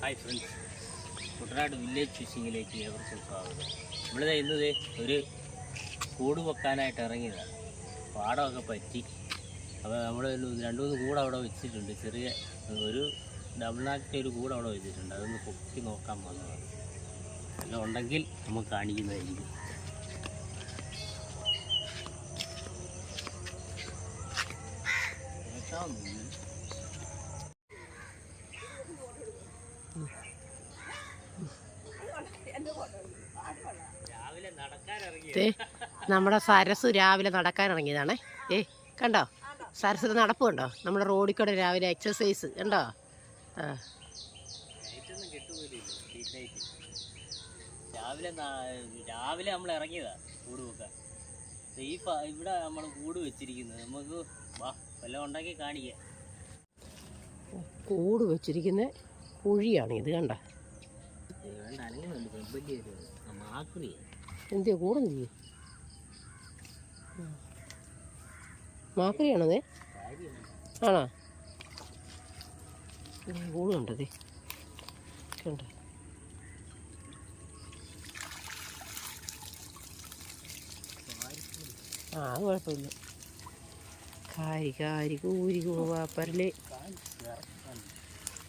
Hi friends Kuttanad village ഫിഷിങ്ങിലേക്ക് ഏവർക്കും സ്വാഗതം. ഇവിടെ ഇന്നത് ഒരു കൂട് വെക്കാനായിട്ട് ഇറങ്ങിയതാണ്. പാടമൊക്കെ പറ്റി. അപ്പോൾ നമ്മൾ രണ്ട് മൂന്ന് കൂടെ അവിടെ വെച്ചിട്ടുണ്ട്. ചെറിയ ഒരു ഡബിൾ നാക്കിന്റെ ഒരു കൂടെ അവിടെ വെച്ചിട്ടുണ്ട്. അതൊന്ന് പൊക്കി നോക്കാൻ വന്നതാണ് എല്ലാം ഉണ്ടെങ്കിൽ നമുക്ക് കാണിക്കുന്നതായിരിക്കും. കേൾക്കാവുന്നില്ല. രാവിലെ നടക്കാൻ ഇറങ്ങി ദേ, നമ്മുടെ സരസ് രാവിലെ നടക്കാൻ ഇറങ്ങിയതാണേ. ഏ കണ്ടോ? സരസിന് നടപ്പ് കണ്ടോ നമ്മുടെ റോഡിൽ കൂടെ രാവിലെ എക്സസൈസ് കണ്ടോ? ആ. രാവിലെ രാവിലെ നമ്മൾ ഇറങ്ങിയതാ കൂട് വെക്കാൻ. ഈ ഇവിടെ നമ്മൾ കൂട് വെച്ചിരിക്കുന്നത്. നമുക്ക് വാ വല്ലതും ഉണ്ടാക്കി കാണിക്കാം. കൂട് വെച്ചിരിക്കുന്ന കുഴിയാണ് ഇത് കണ്ട? എന്തിയാ കൂടെന്തിയ മാക്കരിയാണത് ആണോ? കൂട് കണ്ടതേ. കണ്ട? ആ അത് കുഴപ്പമില്ല. കാരി കാരി കൂരി കൂവാപ്പരൽ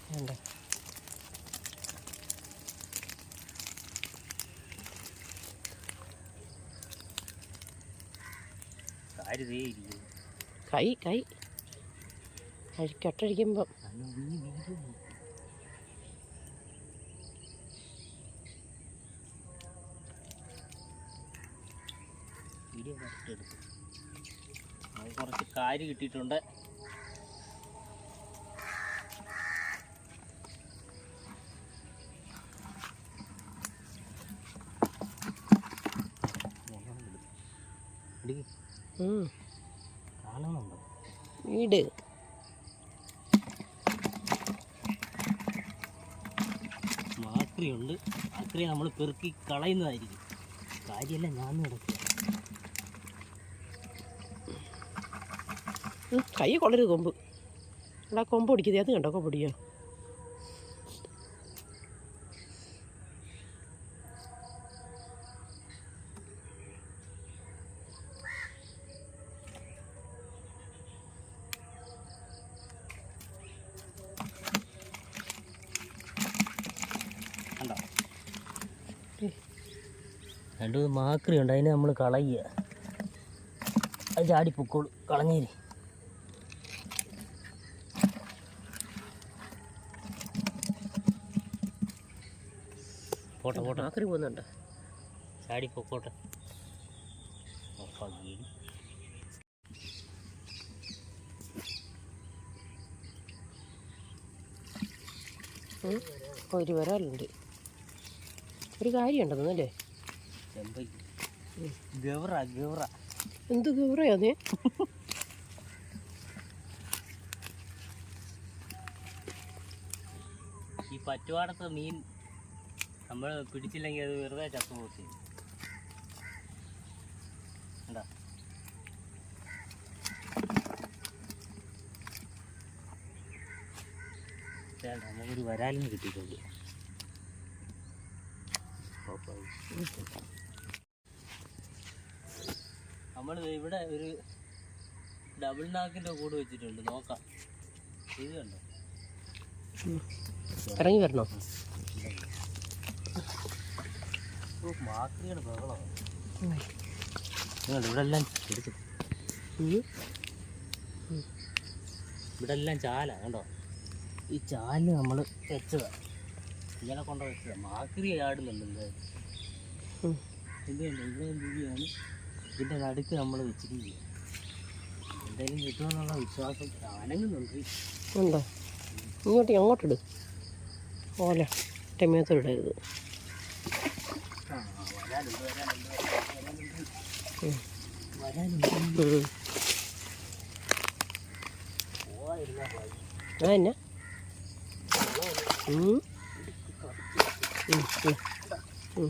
കണ്ട കാര്യം ദേ ഇരിക്കുന്നു കൈ കൈ. കെട്ടടിക്കുമ്പം. അന്ന് വീഡിയോ കുറച്ച് കാര് കിട്ടിയിട്ടുണ്ട്. ഇടിക്ക്. വീട്. മാക്രിയുണ്ട്. മാക്രി നമ്മൾ പെറുക്കി കളയുന്നതായിരിക്കും. കാര്യമല്ല ഞാൻ നടക്കുക കൈ കൊള്ളരുത് കൊമ്പ്. എടാ കൊമ്പ് പിടിക്കുന്നത് അത് കണ്ടോ? കൊമ്പ് പിടിയോ രണ്ട് മാക്രി ഉണ്ട്. അതിനെ നമ്മൾ കളയുക. അത് ചാടി പൊക്കോളൂ കളഞ്ഞേര്. പോട്ടെ പോട്ടെ. മാക്രി പോകുന്നുണ്ട്. ചാടി പൊക്കോട്ടെ ഓഫാക്കി ഒരു വരാലുണ്ട് ഒരു കാര്യം അല്ലേ ചെമ്പയ്ക്ക് ഗവറ ഗവറ. എന്ത് ഗൗറയാ നീ ഈ പറ്റുപാടത്തെ മീൻ നമ്മൾ പിടിച്ചില്ലെങ്കിൽ അത് വെറുതെ ചത്തുപോയി കണ്ടോ? വേണ്ട നമുക്കൊരു വരാലിന് കിട്ടിയിട്ടുണ്ട്. നമ്മൾ ഇവിടെ ഒരു ഡബിൾ നാക്കിന്റെ കൂട് വെച്ചിട്ടുണ്ട്. നോക്കാം. ഇത് കണ്ടോ? ഇറങ്ങി വരണോ? മാക്രിയുടെ ബഹളമാണ് നിങ്ങൾ ഇവിടെ എല്ലാം ഇവിടെ എല്ലാം ചാല കണ്ടോ? ഈ ചാലിന് നമ്മൾ വെച്ചതാ. ഇങ്ങനെ കൊണ്ട് വെച്ചതാ. മാക്രി ആടുന്നുണ്ട് എന്തായാലും എന്തുകൊണ്ട് ഇവിടെ രീതിയാണ്. ഇതിന്റെ നടുക്ക് നമ്മൾ വെച്ചിരിക്കുക എന്തെങ്കിലും കിട്ടുമെന്നുള്ള വിശ്വാസം അനങ്ങുന്നുണ്ട് ഉണ്ടോ? ഇങ്ങോട്ട് അങ്ങോട്ടിട്. ഓല ടെമേത്തോടരുത് അതന്നെ? ഉം. ഉം ഉം ഉം.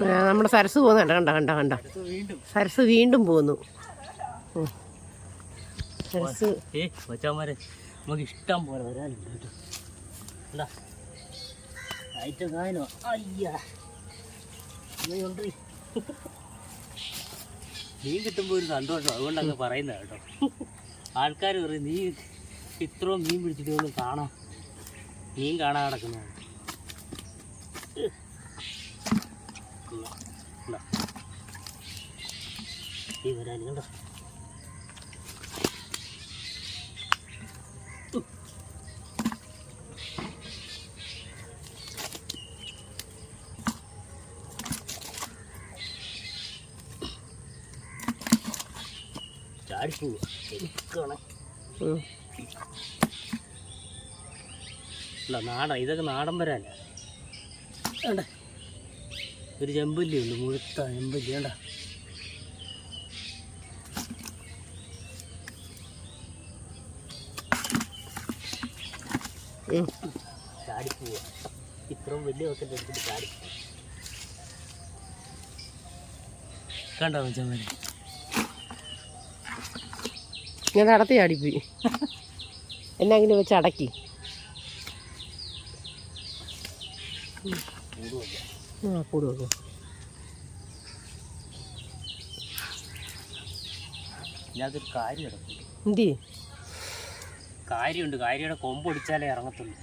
നമ്മുടെ സരസ് പോകുന്നുണ്ട് കണ്ട കണ്ട കണ്ട സരസ് വീണ്ടും. പോന്നു ഉം. സരസ്. നമുക്ക് ഇഷ്ടം പോലെ വരാനുണ്ട് കേട്ടോ. കായനോ അയ്യാ. ഇങ്ങനെയുണ്ട് മീൻ കിട്ടുമ്പോൾ ഒരു സന്തോഷം. അതുകൊണ്ടങ്ങ് പറയുന്നത് കേട്ടോ. ആൾക്കാർ പറയും നീ ഇത്രയും മീൻ പിടിച്ചിട്ട് ഒന്നും കാണാം. മീൻ കാണാൻ കിടക്കുന്നു ഈ വരാൻ കണ്ടോ? ചാടിപ്പോവുക എനിക്കാണ് ഉം. അല്ല നാടൻ ഇതൊക്കെ നാടൻ വരാല്ല വേണ്ട ഒരു ചെമ്പല്ലി ഉണ്ട് മുഴുത്ത ചെമ്പല്ലി വേണ്ട. ചാടിപ്പോവുക ഇത്രയും വലിയ വക്കന്റെ എടുത്തിട്ട് ചാടി കണ്ടോ ചെമ്മല്ലി ഞാൻ അടത്തി ചാടിപ്പോയി. എന്നെങ്കിലും വെച്ച് അടക്കി. കൂടുമല്ല ആ കൂടുള്ളൂ ഇതിനകത്തൊരു കാര്യം കിടക്കുന്നു എന്തി കാര്യമുണ്ട് കാര്യയുടെ കൊമ്പൊടിച്ചാലേ ഇറങ്ങത്തുള്ളൂ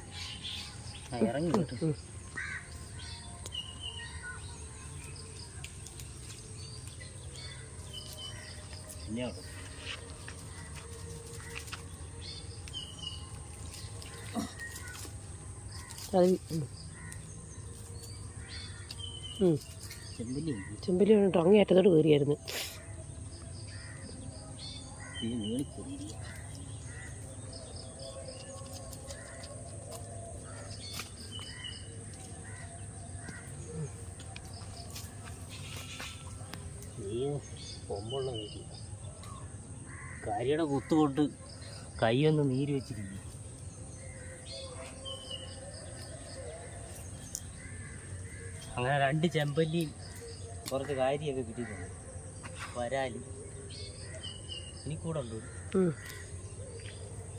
ആ, ഇറങ്ങി കേട്ടോ. പിന്നെ. അത് ഉം. ഉം. ചെമ്പല്ലി ഉണ്ട്. ചെമ്പല്ലി കൊണ്ട് അങ്ങേ കയറിയായിരുന്നു കാര്യയുടെ കുത്തുകൊണ്ട് കൈയൊന്ന് നീര് വെച്ചിരിക്കും അങ്ങനെ രണ്ട് ചെമ്പല്ലിയും കുറച്ച് കാര്യമൊക്കെ കിട്ടിയിട്ടുണ്ട്. വരാലും. ഇനി കൂടെ ഉണ്ട്.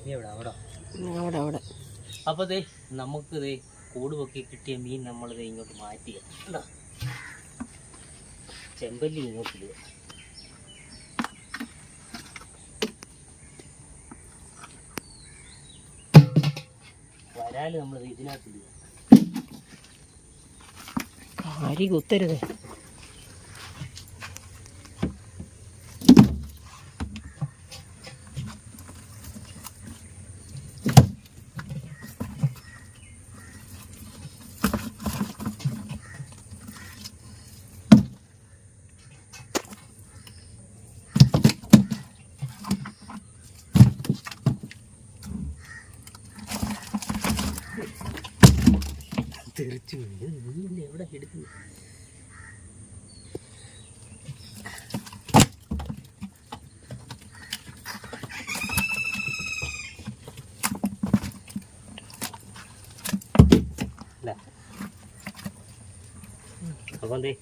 നീ എവിടെ? അവിടെ. അവിടെ അവിടെ. അപ്പോൾ ദേ നമുക്ക് ദേ കൂട് പൊക്കി കിട്ടിയ മീൻ നമ്മൾ ദേ ഇങ്ങോട്ട് മാറ്റിയ? ചെമ്പല്ലി ഇങ്ങോട്ടിടുക വരാൽ നമ്മൾ ഇതിനകത്തിടുക കാരി കുത്തരുത് തെറിച്ചു മീൻ എവിടെ എടുക്കുന്നു അല്ല അപ്പം എന്തേ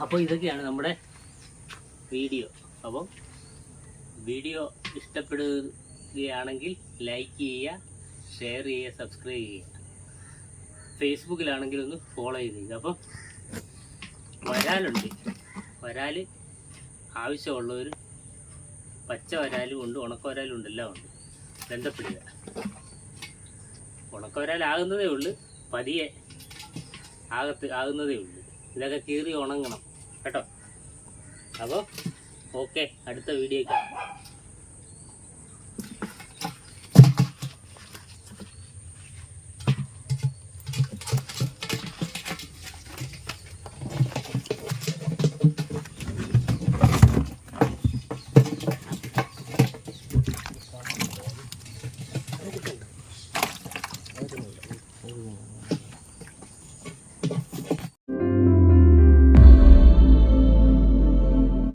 അപ്പോൾ ഇതൊക്കെയാണ് നമ്മുടെ വീഡിയോ അപ്പം വീഡിയോ ഇഷ്ടപ്പെടുകയാണെങ്കിൽ ലൈക്ക് ചെയ്യുക ഷെയർ ചെയ്യുക സബ്സ്ക്രൈബ് ചെയ്യുക. ഫേസ്ബുക്കിലാണെങ്കിൽ ഒന്ന് ഫോളോ ചെയ്ത് അപ്പം വരാലുണ്ട്. വരാൽ ആവശ്യമുള്ളവർ പച്ച വരാലും ഉണ്ട് ഉണക്ക വരാലും ഉണ്ട് എല്ലാം ഉണ്ട്. ബന്ധപ്പെടുക. ഉണക്ക വരാലാകുന്നതേ ഉള്ളൂ. പതിയെ ആകത്ത് ആകുന്നതേ ഉള്ളൂ. ഇതൊക്കെ കീറി ഉണങ്ങണം. കേട്ടോ? അപ്പോൾ ഓക്കെ അടുത്ത വീഡിയോ കാണാം